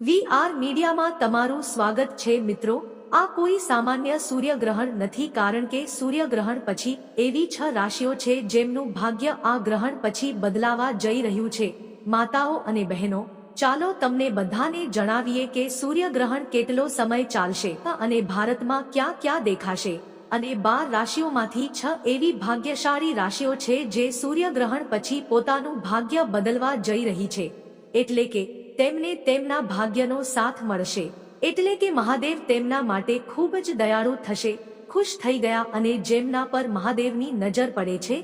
We are મીડિયામાં તમારું સ્વાગત છે મિત્રો. આ કોઈ સામાન્ય સૂર્યગ્રહણ નથી કારણ કે સૂર્યગ્રહણ પછી એવી છ રાશિઓ છે જેમનું ભાગ્ય આ ગ્રહણ પછી બદલાવા જઈ રહ્યું છે. માતાઓ અને બહેનો, ચાલો તમને બધાને જણાવીએ કે સૂર્યગ્રહણ કેટલો સમય ચાલશે અને ભારતમાં ક્યાં ક્યાં દેખાશે. અને બાર રાશિઓમાંથી છ એવી ભાગ્યશાળી રાશિઓ છે જે સૂર્યગ્રહણ પછી પોતાનું ભાગ્ય બદલવા જઈ રહી છે. એટલે કે તેમને તેમના ભાગ્યનો સાથ મળશે. એટલે કે મહાદેવ તેમના માટે ખૂબ જ દયાળુ થશે, ખુશ થઈ ગયા અને જેમના પર મહાદેવની નજર પડે છે,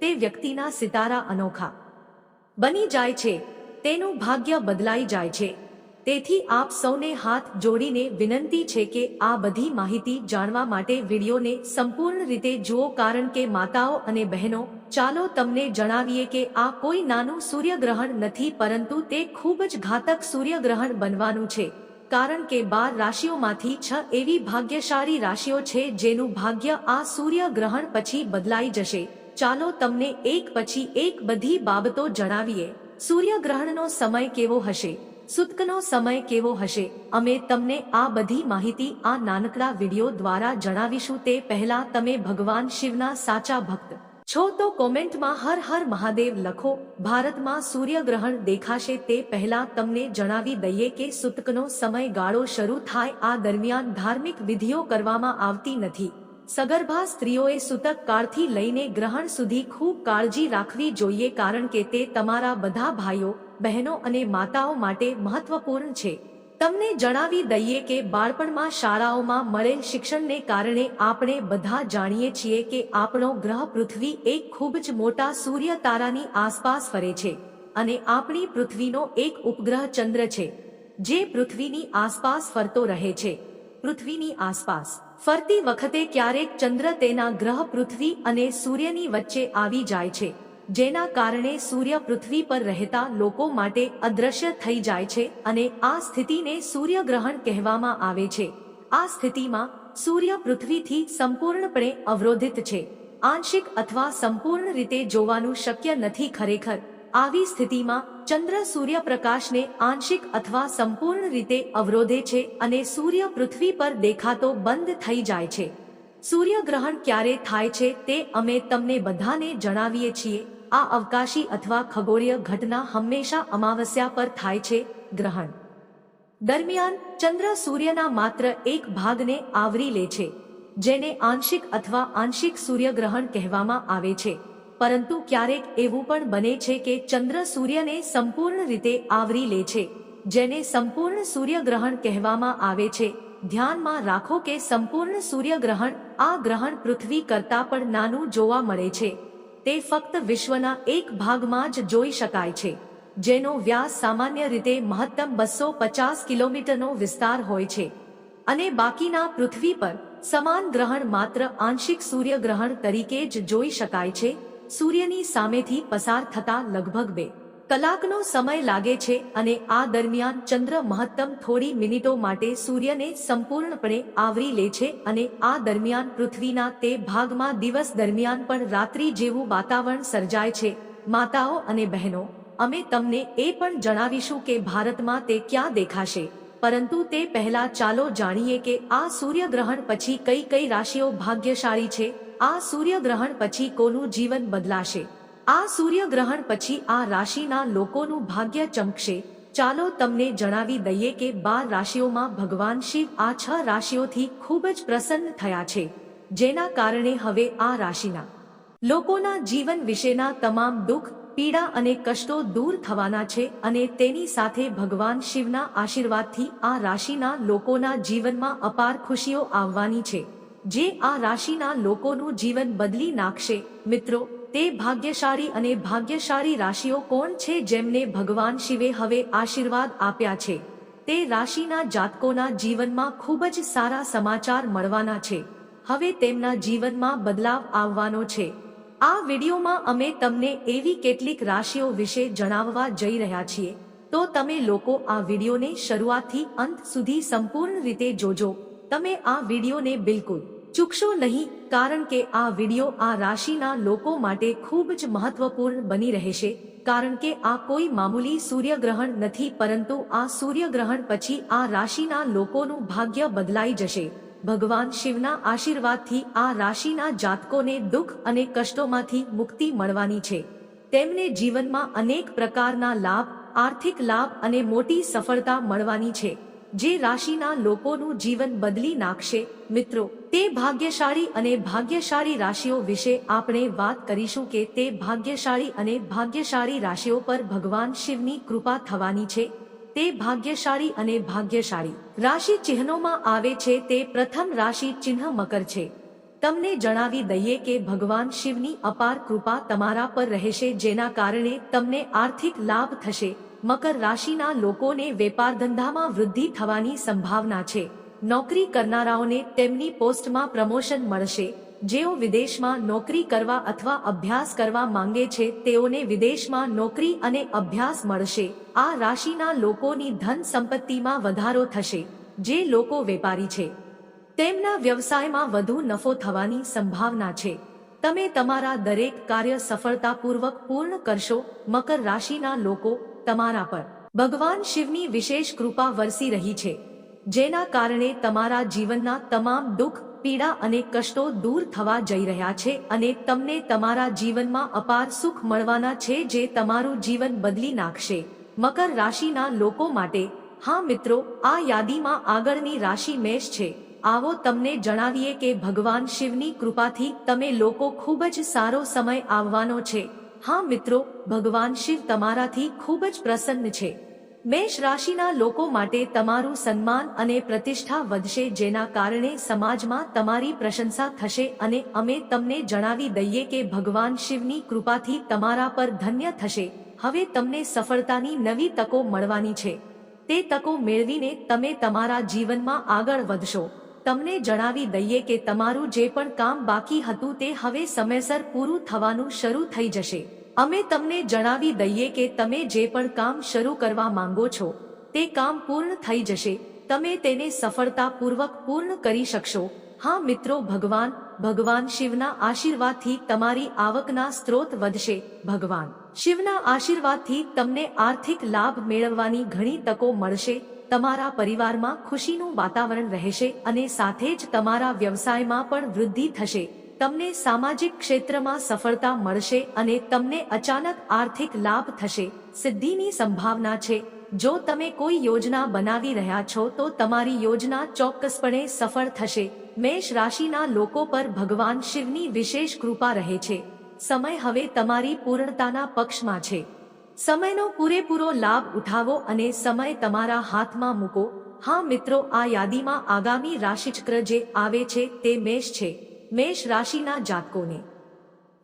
તે વ્યક્તિના સિતારા અનોખા બની જાય છે. તેનું ભાગ્ય બદલાઈ જાય છે. તેથી આપ સૌને હાથ જોડીને વિનંતી છે કે આ બધી માહિતી જાણવા માટે વિડીયોને સંપૂર્ણ રીતે જુઓ કારણ કે માતાઓ અને બહેનો ચાલો તમને જણાવીએ કે આ કોઈ નાનું સૂર્યગ્રહણ નથી પરંતુ તે ખૂબ જ ઘાતક સૂર્યગ્રહણ બનવાનું છે. કારણ કે બાર રાશિઓમાંથી છ એવી ભાગ્યશાળી રાશિઓ છે જેનું ભાગ્ય આ સૂર્યગ્રહણ પછી બદલાઈ જશે. ચાલો તમને એક પછી એક બધી બાબતો જણાવીએ. સૂર્યગ્રહણનો સમય કેવો હશે? સુતકનો સમય કેવો હશે? અમે તમને આ બધી માહિતી આ નાનકડા વીડિયો દ્વારા જણાવીશું તે પહેલા તમે ભગવાન શિવના સાચા ભક્ત છો તો કોમેન્ટમાં હર હર મહાદેવ લખો, ભારતમાં સૂર્યગ્રહણ દેખાશે તે પહેલા તમને જણાવી દઈએ કે સુતકનો સમયગાળો શરૂ થાય આ દરમિયાન ધાર્મિક વિધિઓ કરવામાં આવતી નથી. સગર્ભા સ્ત્રીઓએ સૂતક કાળથી લઈને ગ્રહણ સુધી ખૂબ કાળજી રાખવી જોઈએ કારણ કે તે તમારા બધા ભાઈઓ, બહેનો અને માતાઓ માટે મહત્વપૂર્ણ છે. તમને જણાવી દઈએ કે બાળપણમાં શાળાઓમાં મળેલ શિક્ષણને કારણે આપણે બધા જાણીએ છીએ કે આપણો ગ્રહ પૃથ્વી એક ખૂબ જ મોટા સૂર્ય તારાની આસપાસ ફરે છે અને આપણી પૃથ્વીનો એક ઉપગ્રહ ચંદ્ર છે, જે પૃથ્વીની આસપાસ ફરતો રહે છે. પૃથ્વીની આસપાસ ફરતી વખતે ક્યારેક ચંદ્ર તેના ગ્રહ પૃથ્વી અને સૂર્યની વચ્ચે આવી જાય છે. જેના કારણે સૂર્ય પૃથ્વી પર રહેતા લોકો માટે અદ્રશ્ય થઈ જાય છે અને આ સ્થિતિને સૂર્યગ્રહણ કહેવામાં આવે છે. આ સ્થિતિમાં સૂર્ય પૃથ્વીથી સંપૂર્ણપણે અવરોધિત છે. આંશિક અથવા સંપૂર્ણ રીતે જોવાનું શક્ય નથી ખરેખર. આવી સ્થિતિમાં ચંદ્ર સૂર્યપ્રકાશને આંશિક અથવા સંપૂર્ણ રીતે અવરોધે છે અને સૂર્ય પૃથ્વી પર દેખાતો બંધ થઈ જાય છે. સૂર્યગ્રહણ ક્યારે થાય છે તે અમે તમને બધાને જણાવીએ છીએ. આ અવકાશી અથવા ખગોળીય ઘટના હંમેશા અમાવસ્યા પર થાય છે, ગ્રહણ. દરમિયાન, ચંદ્ર સૂર્યના માત્ર એક ભાગને આવરી લે છે, જેને આંશિક અથવા આંશિક સૂર્યગ્રહણ કહેવામાં આવે છે. પરંતુ ક્યારેક એવું પણ બને છે કે ચંદ્ર સૂર્યને સંપૂર્ણ રીતે આવરી લે છે, જેને સંપૂર્ણ સૂર્યગ્રહણ કહેવામાં આવે છે. ધ્યાનમાં રાખો કે સંપૂર્ણ સૂર્યગ્રહણ આ ગ્રહણ પૃથ્વી કરતા પણ નાનું જોવા મળે છે. તે ફક્ત વિશ્વના એક ભાગમાં જ જોઈ શકાય છે, જેનો વ્યાસ સામાન્ય રીતે મહત્તમ બસો પચાસ કિલોમીટરનો વિસ્તાર હોય છે. અને બાકીના પૃથ્વી પર સમાન ગ્રહણ માત્ર આંશિક સૂર્યગ્રહણ તરીકે જ જોઈ શકાય છે. સૂર્યની સામેથી પસાર થતા લગભગ બે કલાકનો સમય લાગે છે અને આ દરમિયાન ચંદ્ર મહત્તમ થોડી મિનિટો માટે સૂર્યને સંપૂર્ણપણે આવરી લે છે અને આ દરમિયાન પૃથ્વીના તે ભાગમાં દિવસ દરમિયાન પણ રાત્રિ જેવું વાતાવરણ સર્જાય છે. માતાઓ અને બહેનો, અમે તમને એ પણ જણાવીશું કે ભારતમાં તે ક્યાં દેખાશે. પરંતુ તે પહેલા ચાલો જાણીએ કે આ સૂર્યગ્રહણ પછી કઈ કઈ રાશિઓ ભાગ્યશાળી છે? આ સૂર્યગ્રહણ પછી કોનું જીવન બદલાશે? આ સૂર્યગ્રહણ પછી આ રાશિના લોકોનું ભાગ્ય ચમકશે. ચાલો તમને જણાવી દઈએ કે બાર રાશિઓમાં ભગવાન શિવ આ છ રાશિઓથી ખૂબ જ પ્રસન્ન થયા છે. જેના કારણે હવે આ રાશિના લોકોના જીવન વિશેના તમામ દુઃખ, પીડા અને કષ્ટો દૂર થવાના છે અને તેની સાથે ભગવાન શિવના આશીર્વાદથી આ રાશિના લોકોના જીવનમાં અપાર ખુશીઓ આવવાની છે. જે આ રાશિના લોકોનું જીવન બદલી નાખશે. મિત્રો તે ભાગ્યશાળી અને ભાગ્યશાળી રાશિઓ કોણ છે જેમને ભગવાન શિવે હવે આશીર્વાદ આપ્યા છે? તે રાશિના જાતકોના જીવનમાં ખૂબ જ સારા સમાચાર મળવાના છે. હવે તેમના જીવનમાં બદલાવ આવવાનો છે. આ વિડીયોમાં અમે તમને એવી કેટલીક રાશિઓ વિશે જણાવવા જઈ રહ્યા છીએ. તો તમે લોકો આ વિડીયોને શરૂઆતથી અંત સુધી સંપૂર્ણ રીતે જોજો. તમે આ વિડીયોને બિલકુલ ચૂકશો નહીં, કારણ કે આ વિડિયો આ રાશિના લોકો માટે ખૂબ જ મહત્વપૂર્ણ બની રહેશે, કારણ કે આ કોઈ મામૂલી સૂર્યગ્રહણ નથી, પરંતુ આ સૂર્યગ્રહણ પછી આ રાશિના લોકોનું ભાગ્ય બદલાઈ જશે. ભગવાન શિવના આશીર્વાદથી આ રાશિના જાતકોને દુઃખ અને કષ્ટોમાંથી મુક્તિ મળવાની છે. તેમને જીવનમાં અનેક પ્રકારના લાભ, આર્થિક લાભ અને મોટી સફળતા મળવાની છે. જે રાશિના લોકોનું જીવન બદલી નાખશે. મિત્રો, તે ભાગ્યશાળી અને ભાગ્યશાળી રાશિઓ વિશે આપણે વાત કરીશું કે તે ભાગ્યશાળી અને ભાગ્યશાળી રાશિઓ પર ભગવાન શિવની કૃપા થવાની છે. તે ભાગ્યશાળી અને ભાગ્યશાળી રાશિ ચિહ્નોમાં આવે છે તે પ્રથમ રાશિ ચિહ્ન મકર છે. તમને જણાવી દઈએ કે ભગવાન શિવની અપાર કૃપા તમારા પર રહેશે જેના કારણે તમને આર્થિક લાભ થશે. મકર રાશિના લોકોને વેપાર ધંધામાં વૃદ્ધિ થવાની સંભાવના છે. નોકરી કરનારાઓને તેમની પોસ્ટમાં પ્રમોશન મળશે. જેઓ વિદેશમાં નોકરી કરવા અથવા અભ્યાસ કરવા માંગે છે, તેઓને વિદેશમાં નોકરી અને અભ્યાસ મળશે. આ રાશિના લોકોની ધન સંપત્તિમાં વધારો થશે, જે લોકો વેપારી છે. તેમના વ્યવસાયમાં વધુ નફો થવાની સંભાવના છે. તમે તમારા દરેક કાર્ય સફળતાપૂર્વક પૂર્ણ કરશો. મકર રાશિના લોકો તમારા પર. ભગવાન શિવની વિશેષ કૃપા વરસી રહી છે. જેના કારણે તમારા જીવનના તમામ દુઃખ, પીડા અને કષ્ટો દૂર થવા જઈ રહ્યા છે અને તમને તમારા જીવનમાં અપાર સુખ મળવાના છે જે તમારું જીવન બદલી નાખશે. મકર રાશિના લોકો માટે, હા મિત્રો, આ યાદીમાં આગળની રાશિ મેષ છે. આવો તમને જણાવીએ કે ભગવાન શિવની કૃપાથી તમે લોકો ખૂબ જ સારો સમય આવવાનો છે. હા મિત્રો, ભગવાન શિવ તમારાથી ખૂબ જ પ્રસન્ન છે. મેષ રાશિના લોકો માટે તમારું સન્માન અને પ્રતિષ્ઠા વધશે જેના કારણે સમાજમાં તમારી પ્રશંસા થશે અને અમે તમને જણાવી દઈએ કે ભગવાન શિવની કૃપાથી તમારા પર ધન્ય થશે. હવે તમને સફળતાની નવી તકો મળવાની છે. તે તકો મેળવીને તમે તમારા જીવનમાં આગળ વધશો. તમને જણાવી દઈએ કે તમારું જે પણ કામ બાકી હતું તે હવે સમયસર પૂરું થવાનું શરૂ થઈ જશે. અમે તમને જણાવી દઈએ કે તમે જે પણ કામ શરૂ કરવા માંગો છો, તે કામ પૂર્ણ થઈ જશે. તમે તેને સફળતાપૂર્વક પૂર્ણ કરી શકશો. હા મિત્રો, ભગવાન ભગવાન શિવના આશીર્વાદથી તમારી આવકના સ્ત્રોત વધશે, ભગવાન. શિવના આશીર્વાદથી તમને આર્થિક લાભ મેળવવાની ઘણી તકો મળશે તમારા પરિવારમાં ખુશીનું વાતાવરણ રહેશે અને સાથે જ તમારા વ્યવસાયમાં પણ વૃદ્ધિ થશે. તમને સામાજિક ક્ષેત્રમાં સફળતા મળશે અને તમને અચાનક આર્થિક લાભ થશે. સિદ્ધિની સંભાવના છે. જો તમે કોઈ યોજના બનાવી રહ્યા છો, તો તમારી યોજના ચોક્કસપણે સફળ થશે. મેષ રાશિના લોકો પર ભગવાન શિવની વિશેષ કૃપા રહે છે. સમય હવે તમારી પૂર્ણતાના પક્ષમાં છે. સમયનો પૂરેપૂરો લાભ ઉઠાવો અને સમય તમારા હાથમાં મૂકો. હા મિત્રો, આ યાદીમાં આગામી રાશિચક્ર જે આવે છે તે મેષ છે. મેષ રાશિના જાતકોને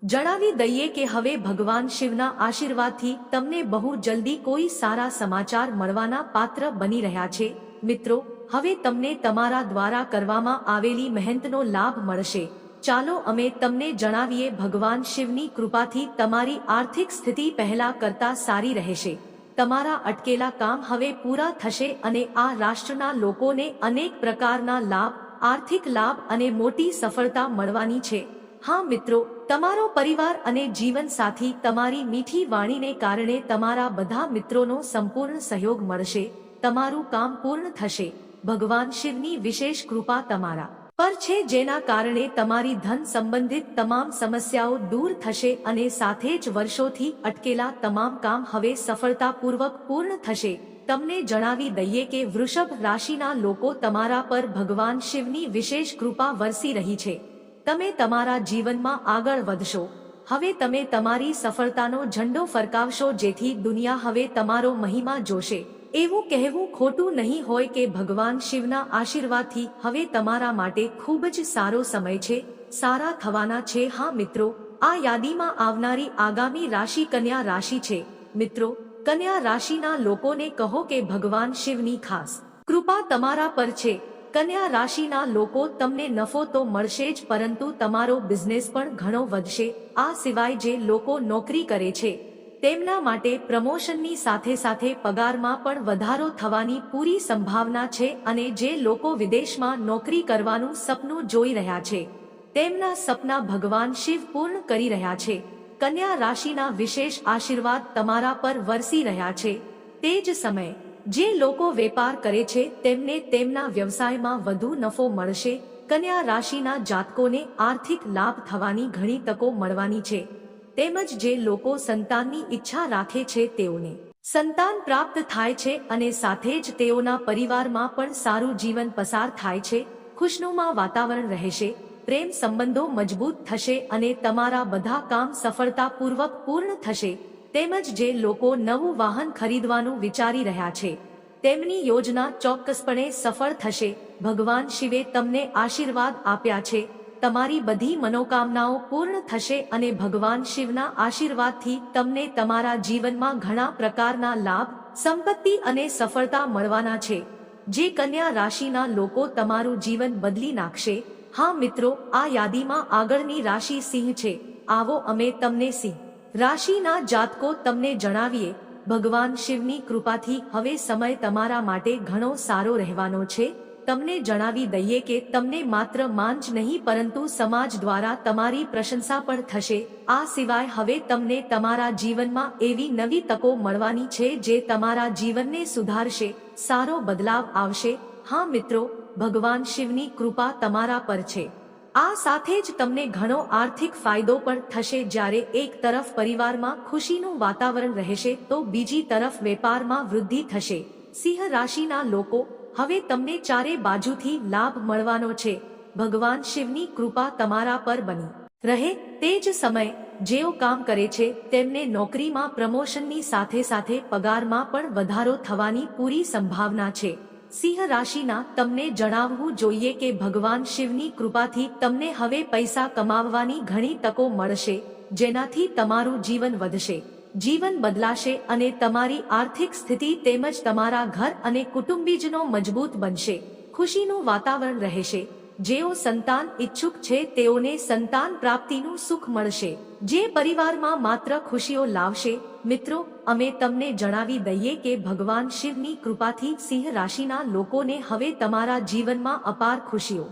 જણાવી દઈએ કે હવે ભગવાન શિવના આશીર્વાદથી તમને બહુ જલ્દી કોઈ સારા સમાચાર મળવાના પાત્ર બની રહ્યા છે. મિત્રો, હવે તમને તમારા દ્વારા કરવામાં આવેલી મહેનતનો લાભ મળશે. ચાલો અમે તમને જણાવીએ ભગવાન શિવની કૃપાથી તમારી આર્થિક સ્થિતિ પહેલા કરતા સારી રહેશે. તમારા અટકેલા કામ હવે પૂરા થશે અને આ રાષ્ટ્રના લોકોને અનેક પ્રકારના લાભ, આર્થિક લાભ અને મોટી સફળતા મળવાની છે. હા મિત્રો, તમારો પરિવાર અને જીવનસાથી તમારી મીઠી વાણીને કારણે તમારા બધા મિત્રોનો સંપૂર્ણ સહયોગ મળશે. તમારું કામ પૂર્ણ થશે. ભગવાન શિવની વિશેષ કૃપા તમારા. પર છે જેના કારણે તમારી ધન સંબંધિત તમામ સમસ્યાઓ દૂર થશે અને સાથે જ વર્ષોથી અટકેલા તમામ કામ હવે સફળતાપૂર્વક પૂર્ણ થશે. તમને જણાવી દઈએ કે વૃષભ રાશિના લોકો તમારા પર ભગવાન શિવની વિશેષ કૃપા વરસી રહી છે. તમે તમારા જીવનમાં આગળ વધશો. હવે તમે તમારી સફળતાનો ઝંડો ફરકાવશો જેથી દુનિયા હવે તમારો મહિમા જોશે. એવું કહેવું ખોટું નહીં હોય કે ભગવાન શિવના આશીર્વાદથી હવે તમારા માટે ખૂબ જ સારો સમય છે, સારા થવાના છે. હા મિત્રો, આ યાદીમાં આવનારી આગામી રાશિ કન્યા રાશિ છે. મિત્રો, કન્યા રાશિના લોકોને કહો કે ભગવાન શિવની ખાસ કૃપા તમારા પર છે. કન્યા રાશિના લોકો તમને નફો તો મળશે જ, પરંતુ તમારો બિઝનેસ પણ ઘણો વધશે. આ સિવાય જે લોકો નોકરી કરે છે તેમના માટે પ્રમોશનની સાથે સાથે પગારમાં પણ વધારો થવાની પૂરી સંભાવના છે અને જે લોકો વિદેશમાં નોકરી કરવાનું સપનું જોઈ રહ્યા છે, તેમના સપના ભગવાન શિવ પૂર્ણ કરી રહ્યા છે. કન્યા રાશિના વિશેષ આશીર્વાદ તમારા પર વરસી રહ્યા છે. તે જ સમયે, જે લોકો વેપાર કરે છે, તેમને તેમના વ્યવસાયમાં વધુ નફો મળશે. કન્યા રાશિના જાતકોને આર્થિક લાભ થવાની ઘણી તકો મળવાની છે. તેમજ જે લોકો સંતાનની ઈચ્છા રાખે છે તેઓને સંતાન પ્રાપ્ત થાય છે અને સાથે જ તેઓના પરિવારમાં પણ સારું જીવન પસાર થાય છે, ખુશનુમા વાતાવરણ રહેશે, પ્રેમ સંબંધો મજબૂત થશે અને તમારા બધા કામ સફળતાપૂર્વક પૂર્ણ થશે, તેમજ જે લોકો નવું વાહન ખરીદવાનું વિચારી રહ્યા છે, તેમની યોજના ચોક્કસપણે સફળ થશે, ભગવાન શિવે તમને આશીર્વાદ આપ્યા છે. તમારી બધી મનોકામનાઓ પૂર્ણ થશે અને ભગવાન શિવના આશીર્વાદથી તમને તમારા જીવનમાં ઘણા પ્રકારના લાભ, સંપત્તિ અને સફળતા મળવાના છે. જે કન્યા રાશિના લોકો તમારું જીવન બદલી નાખશે, હા મિત્રો, આ યાદીમાં આગળની રાશિ સિંહ છે. આવો અમે તમને સિંહ. રાશિના જાતકો તમને જણાવીએ, ભગવાન શિવની કૃપાથી હવે સમય તમારા માટે ઘણો સારો રહેવાનો છે. તમને જણાવી દઈએ કે તમને માત્ર માન જ નહીં, પરંતુ સમાજ દ્વારા તમારી પ્રશંસા પણ થશે. આ સિવાય હવે તમને તમારા જીવનમાં એવી નવી તકો મળવાની છે જે તમારા જીવનને સુધારશે. સારો બદલાવ આવશે. હા મિત્રો, ભગવાન શિવની કૃપા તમારા પર છે. આ સાથે જ તમને ઘણો આર્થિક ફાયદો પણ થશે. જ્યારે એક તરફ પરિવારમાં ખુશીનું વાતાવરણ રહેશે, તો બીજી તરફ વેપારમાં વૃદ્ધિ થશે. સિંહ રાશિના લોકો હવે તમને ચારે બાજુથી લાભ મળવાનો છે. ભગવાન શિવની કૃપા તમારા પર બની. રહે તે જ સમય જેઓ કામ કરે છે તેમને નોકરીમાં પ્રમોશનની સાથે સાથે પગારમાં પણ વધારો થવાની પૂરી સંભાવના છે. સિંહ રાશિના તમને જણાવવું જોઈએ કે ભગવાન શિવની કૃપાથી તમને હવે પૈસા કમાવવાની ઘણી તકો મળશે, જેનાથી તમારું જીવન વધશે. જીવન બદલાશે અને તમારી આર્થિક સ્થિતિ તેમજ તમારા ઘર અને કુટુંબીજનો મજબૂત બનશે. ખુશીનું વાતાવરણ રહેશે. જેઓ સંતાન ઈચ્છુક છે, તેઓને સંતાન પ્રાપ્તિનું સુખ મળશે. જે પરિવારમાં માત્ર ખુશીઓ લાવશે, મિત્રો, અમે તમને જણાવી દઈએ કે ભગવાન શિવની કૃપાથી સિંહ રાશિના લોકોને હવે તમારા જીવનમાં અપાર ખુશીઓ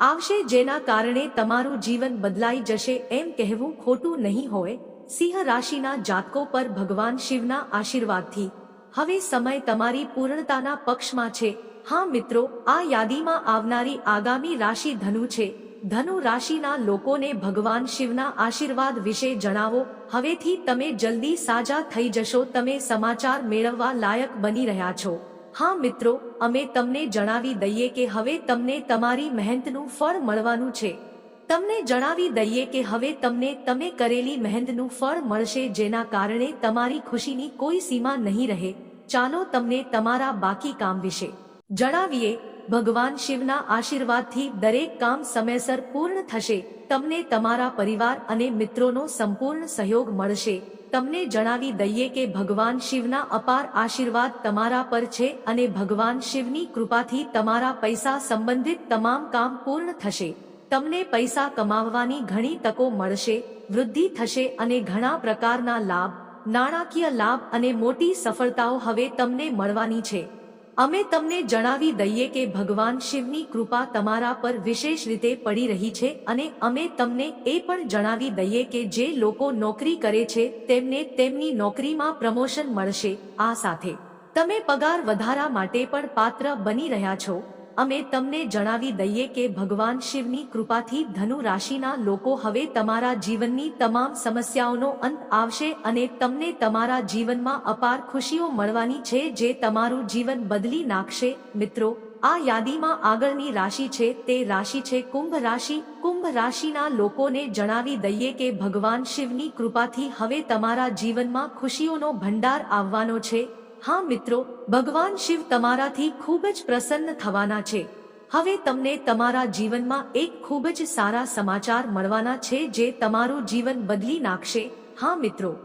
આવશે, જેના કારણે તમારું જીવન બદલાઈ જશે, એમ કહેવું ખોટું નહીં હોય સિંહ રાશિના જાતકો પર ભગવાન શિવના આશીર્વાદથી. હવે સમય તમારી પૂર્ણતાના પક્ષમાં છે. હા મિત્રો, આ યાદીમાં આવનારી આગામી રાશિ ધનુ છે. ધનુ રાશિના લોકોને ભગવાન શિવના આશીર્વાદ વિશે જણાવો. હવેથી તમે જલ્દી સાજા થઈ જશો, તમે સમાચાર મેળવવા લાયક બની રહ્યા છો. હા મિત્રો, અમે તમને જણાવી દઈએ કે હવે તમને તમારી મહેનતનું ફળ મળવાનું છે. તમને જણાવી દઈએ કે હવે તમને, તમે કરેલી મહેનતનું ફળ મળશે જેના કારણે તમારી ખુશીની કોઈ સીમા નહીં રહે. ચાલો તમને તમારા બાકી કામ વિશે જણાવીએ. ભગવાન શિવના આશીર્વાદથી દરેક કામ સમયસર પૂર્ણ થશે. તમને તમારા પરિવાર અને મિત્રોનો સંપૂર્ણ સહયોગ મળશે. તમને જણાવી દઈએ કે ભગવાન શિવના અપાર આશીર્વાદ તમારા પર છે અને ભગવાન શિવની કૃપાથી તમારા પૈસા સંબંધિત તમામ કામ પૂર્ણ થશે. તમને પૈસા કમાવવાની ઘણી તકો મળશે, વૃદ્ધિ થશે અને ઘણા પ્રકારના લાભ, નાણાકીય લાભ અને મોટી સફળતાઓ હવે તમને મળવાની છે. અમે તમને જણાવી દઈએ કે ભગવાન શિવની કૃપા તમારા પર વિશેષ રીતે પડી રહી છે અને અમે તમને એ પણ જણાવી દઈએ કે જે લોકો નોકરી કરે છે, તેમને તેમની નોકરીમાં પ્રમોશન મળશે. આ સાથે, તમે પગાર વધારા માટે પણ પાત્ર બની રહ્યા છો. અમે તમને જણાવી દઈએ કે ભગવાન શિવની કૃપાથી ધનુ રાશિના લોકો હવે તમારા જીવનની તમામ સમસ્યાઓનો અંત આવશે અને તમને તમારા જીવનમાં અપાર ખુશીઓ મળવાની છે જે તમારું જીવન બદલી નાખશે. મિત્રો, આ યાદીમાં આગળની રાશિ છે. તે રાશિ છે કુંભ રાશિ. કુંભ રાશિના લોકોને જણાવી દઈએ કે ભગવાન શિવની કૃપાથી હવે તમારા જીવનમાં ખુશીઓનો ભંડાર આવવાનો છે. હા મિત્રો, ભગવાન શિવ તમારાથી ખૂબ જ પ્રસન્ન થવાના છે. હવે તમને તમારા જીવનમાં એક ખૂબ જ સારા સમાચાર મળવાના છે જે તમારું જીવન બદલી નાખશે. હા મિત્રો.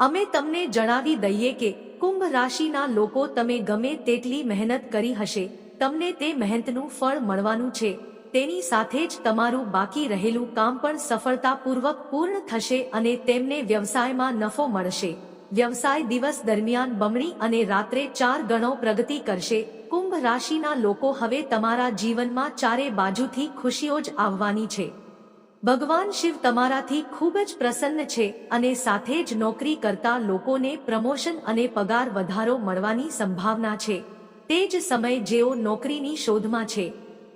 અમે તમને જણાવી દઈએ કે કુંભ રાશિના લોકો તમે ગમે તેટલી મહેનત કરી હશે, તમને તે મહેનતનું ફળ મળવાનું છે. તેની સાથે જ તમારું બાકી રહેલું કામ પણ સફળતાપૂર્વક પૂર્ણ થશે અને તેમને વ્યવસાયમાં નફો મળશે. વ્યવસાય દિવસ દરમિયાન બમણી અને રાત્રે ચાર ગણો પ્રગતિ કરશે. કુંભ રાશિના લોકો હવે તમારા જીવનમાં ચારે બાજુથી ખુશીઓ જ આવવાની છે. ભગવાન શિવ તમારાથી ખૂબ જ પ્રસન્ન છે અને સાથે જ નોકરી કરતા લોકોને પ્રમોશન અને પગાર વધારો મળવાની સંભાવના છે. તે જ સમય જેઓ નોકરીની શોધમાં છે,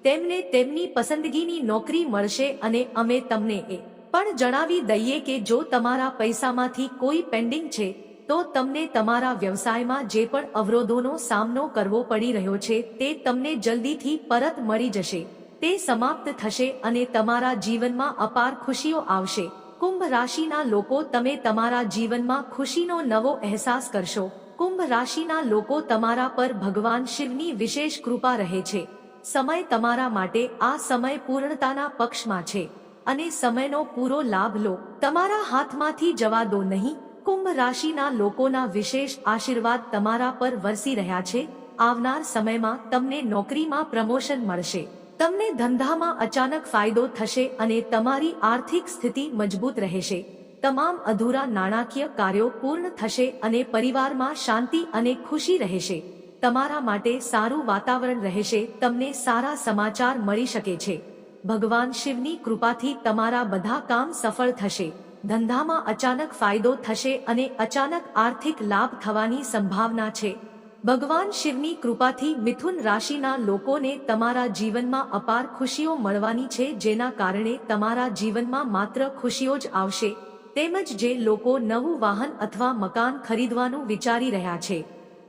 તેમને તેમની પસંદગીની નોકરી મળશે અને અમે તમને એ પણ જણાવી દઈએ કે જો તમારા પૈસામાંથી કોઈ પેન્ડિંગ છે, તો તમને તમારા વ્યવસાયમાં જે પણ અવરોધોનો સામનો કરવો પડી રહ્યો છે, તે તમને જલ્દીથી પરત મળી જશે. તે સમાપ્ત થશે અને તમારા જીવનમાં અપાર ખુશીઓ આવશે. કુંભ રાશિના લોકો તમે તમારા જીવનમાં ખુશીનો નવો અહેસાસ કરશો. કુંભ રાશિના લોકો તમારા પર ભગવાન શિવની વિશેષ કૃપા રહે છે. સમય તમારા માટે આ સમય પૂર્ણતાના પક્ષમાં છે. અને સમયનો પૂરો લાભ લો. તમારા હાથમાંથી જવા દો નહીં. કુંભ રાશિના લોકોના વિશેષ આશીર્વાદ તમારા પર વરસી રહ્યા છે. આવનાર સમયમાં તમને નોકરીમાં પ્રમોશન મળશે. તમને ધંધામાં અચાનક ફાયદો થશે અને તમારી આર્થિક સ્થિતિ મજબૂત રહેશે. તમામ અધૂરા નાણાકીય કાર્યો પૂર્ણ થશે અને પરિવારમાં શાંતિ અને ખુશી રહેશે. તમારા માટે સારું વાતાવરણ રહેશે. તમને સારા સમાચાર મળી શકે છે. ભગવાન શિવની કૃપાથી તમારા બધા કામ સફળ થશે. ધંધામાં અચાનક ફાયદો થશે અને અચાનક આર્થિક લાભ થવાની સંભાવના છે. ભગવાન શિવની કૃપાથી મિથુન રાશિના લોકોને તમારા જીવનમાં અપાર ખુશીઓ મળવાની છે, જેના કારણે તમારા જીવનમાં માત્ર ખુશીઓ જ આવશે. તેમજ જે લોકો નવું વાહન અથવા મકાન ખરીદવાનું વિચારી રહ્યા છે.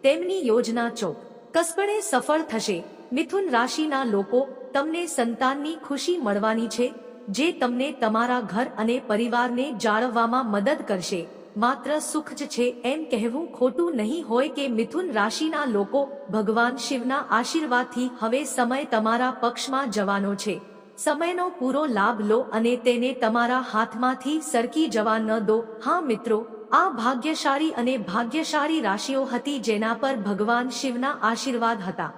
તેમની યોજના ચોક કસપણે સફળ થશે. મિથુન રાશિના લોકો તમને સંતાનની ખુશી મળવાની છે, જે તમને તમારા ઘર અને પરિવારને જાળવવામાં મદદ કરશે. માત્ર સુખ જ છે એમ કહેવું ખોટું નહીં હોય કે મિથુન રાશિના લોકો ભગવાન શિવના આશીર્વાદથી હવે સમય તમારા પક્ષમાં જવાનો છે. સમયનો પૂરો લાભ લો અને તેને તમારા હાથમાંથી સરકી જવા ન દો. હા મિત્રો, આ ભાગ્યશાળી અને ભાગ્યશાળી રાશિઓ હતી જેના પર ભગવાન શિવના આશીર્વાદ હતા.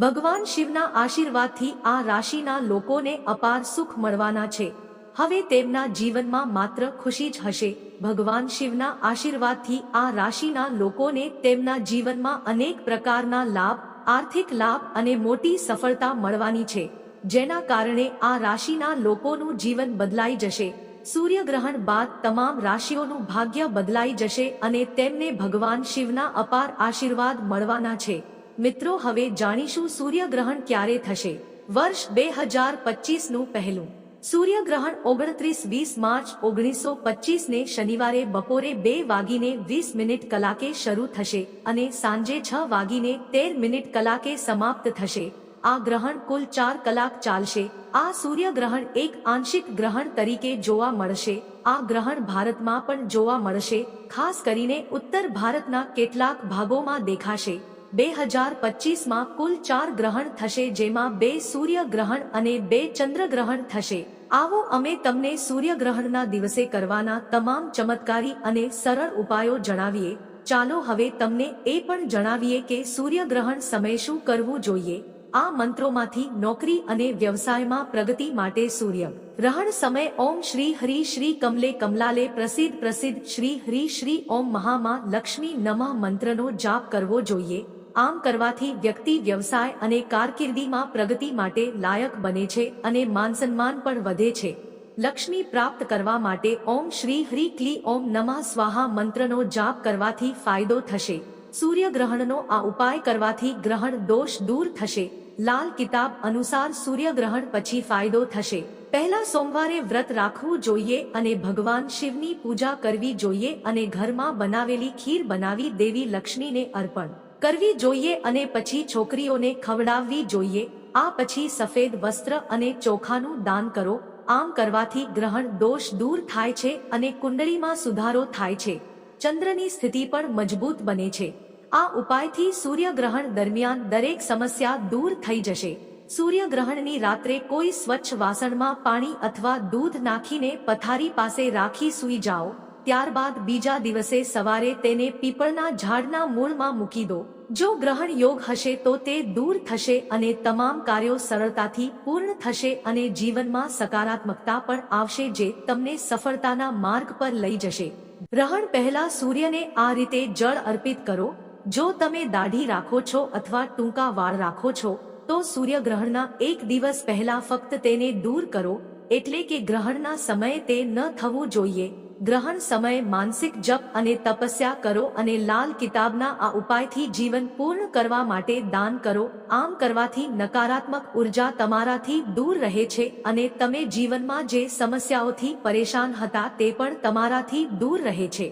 ભગવાન શિવના આશીર્વાદથી આ રાશિના લોકોને અપાર સુખ મળવાના છે. હવે તેમના જીવનમાં માત્ર ખુશી જ હશે. ભગવાન શિવના આશીર્વાદથી આ રાશિના લોકોને તેમના જીવનમાં અનેક પ્રકારના લાભ, આર્થિક લાભ અને મોટી સફળતા મળવાની છે. જેના કારણે આ રાશિના લોકોનું જીવન બદલાઈ જશે. સૂર્યગ્રહણ બાદ તમામ રાશિઓનું ભાગ્ય બદલાઈ જશે અને તેમને ભગવાન શિવના અપાર આશીર્વાદ મળવાના છે. મિત્રો, હવે જાણીશું સૂર્યગ્રહણ ક્યારે થશે. વર્ષ બે હજાર પચીસનું પહેલું. સૂર્યગ્રહણ ઓગણત્રીસ વીસ માર્ચ ઓગણીસો પચીસને શનિવારે બપોરે બે વાગીને વીસ મિનિટ કલાકે શરૂ થશે અને સાંજે છ વાગીને તેર મિનિટ કલાકે સમાપ્ત થશે. આ ગ્રહણ કુલ ચાર કલાક ચાલશે. આ સૂર્યગ્રહણ એક આંશિક ગ્રહણ તરીકે જોવા મળશે. આ ગ્રહણ ભારતમાં પણ જોવા મળશે, ખાસ કરીને ઉત્તર ભારતના કેટલાક ભાગોમાં દેખાશે. બે હજાર પચીસમાં કુલ ચાર ગ્રહણ થશે, જેમાં બે સૂર્ય ગ્રહણ અને બે ચંદ્ર ગ્રહણ થશે. આવો અમે તમને સૂર્યગ્રહણના દિવસે કરવાના તમામ ચમત્કારી અને સરળ ઉપાયો જણાવીએ. ચાલો હવે તમને એ પણ જણાવીએ કે સૂર્યગ્રહણ સમય શું કરવું જોઈએ. આ મંત્રોમાંથી નોકરી અને વ્યવસાયમાં પ્રગતિ માટે સૂર્ય. ગ્રહણ સમય ઓમ શ્રી હરિ શ્રી કમલે કમલાલે પ્રસિદ્ધ પ્રસિદ્ધ શ્રી હરિ શ્રી ઓમ મહામાં લક્ષ્મી નમઃ મંત્રનો જાપ કરવો જોઈએ. આમ કરવાથી વ્યક્તિ, વ્યવસાય અને કારકિર્દીમાં પ્રગતિ માટે લાયક બને છે અને માનસન્માન પણ વધે છે. લક્ષ્મી પ્રાપ્ત કરવા માટે ઓમ શ્રી હરિ ક્લી ઓમ નમઃ સ્વાહા મંત્રનો જાપ કરવાથી ફાયદો થશે. સૂર્યગ્રહણનો આ ઉપાય કરવાથી ગ્રહણ દોષ દૂર થશે. લાલ કિતાબ અનુસાર સૂર્યગ્રહણ પછી ફાયદો થશે. પહેલા સોમવારે વ્રત રાખવું જોઈએ અને ભગવાન શિવની પૂજા કરવી જોઈએ અને ઘરમાં બનાવેલી ખીર બનાવી દેવી લક્ષ્મીને અર્પણ. કરવી જોઈએ અને પછી છોકરીઓને ખવડાવવી જોઈએ. આ પછી સફેદ વસ્ત્ર અને ચોખાનું દાન કરો. આમ કરવાથી ગ્રહણ દોષ દૂર થાય છે અને કુંડળીમાં સુધારો થાય છે. ચંદ્રની સ્થિતિ પણ મજબૂત બને છે. આ ઉપાયથી સૂર્યગ્રહણ દરમિયાન દરેક સમસ્યા દૂર થઈ જશે. સૂર્યગ્રહણની રાત્રે કોઈ સ્વચ્છ વાસણમાં પાણી અથવા દૂધ નાખીને પથારી પાસે રાખી સૂઈ જાઓ. ત્યારબાદ બીજા દિવસે સવારે તેને પીપળના ઝાડના મૂળમાં મૂકી દો. જો ગ્રહણ યોગ હશે તો તે દૂર થશે અને તમામ કાર્યો સરળતાથી પૂર્ણ થશે અને જીવનમાં સકારાત્મકતા પણ આવશે જે તમને સફળતાના માર્ગ પર લઈ જશે. ગ્રહણ પહેલા સૂર્યને આ રીતે જળ અર્પિત કરો. જો તમે દાઢી રાખો છો અથવા ટૂંકા વાળ રાખો છો, તો સૂર્યગ્રહણના એક દિવસ પહેલા ફક્ત તેને દૂર કરો, એટલે કે ગ્રહણના સમયે તે ન થવું જોઈએ. ગ્રહણ સમયે માનસિક જપ અને તપસ્યા કરો અને લાલ કિતાબના આ ઉપાયથી જીવન પૂર્ણ કરવા માટે દાન કરો. આમ કરવાથી નકારાત્મક ઊર્જા તમારાથી દૂર રહે છે અને તમે જીવનમાં જે સમસ્યાઓથી પરેશાન હતા તે પણ તમારાથી દૂર રહે છે.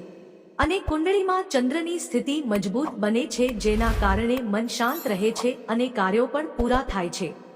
અને કુંડળીમાં ચંદ્રની સ્થિતિ મજબૂત બને છે જેના કારણે મન શાંત રહે છે અને કાર્યો પણ પૂરા થાય છે.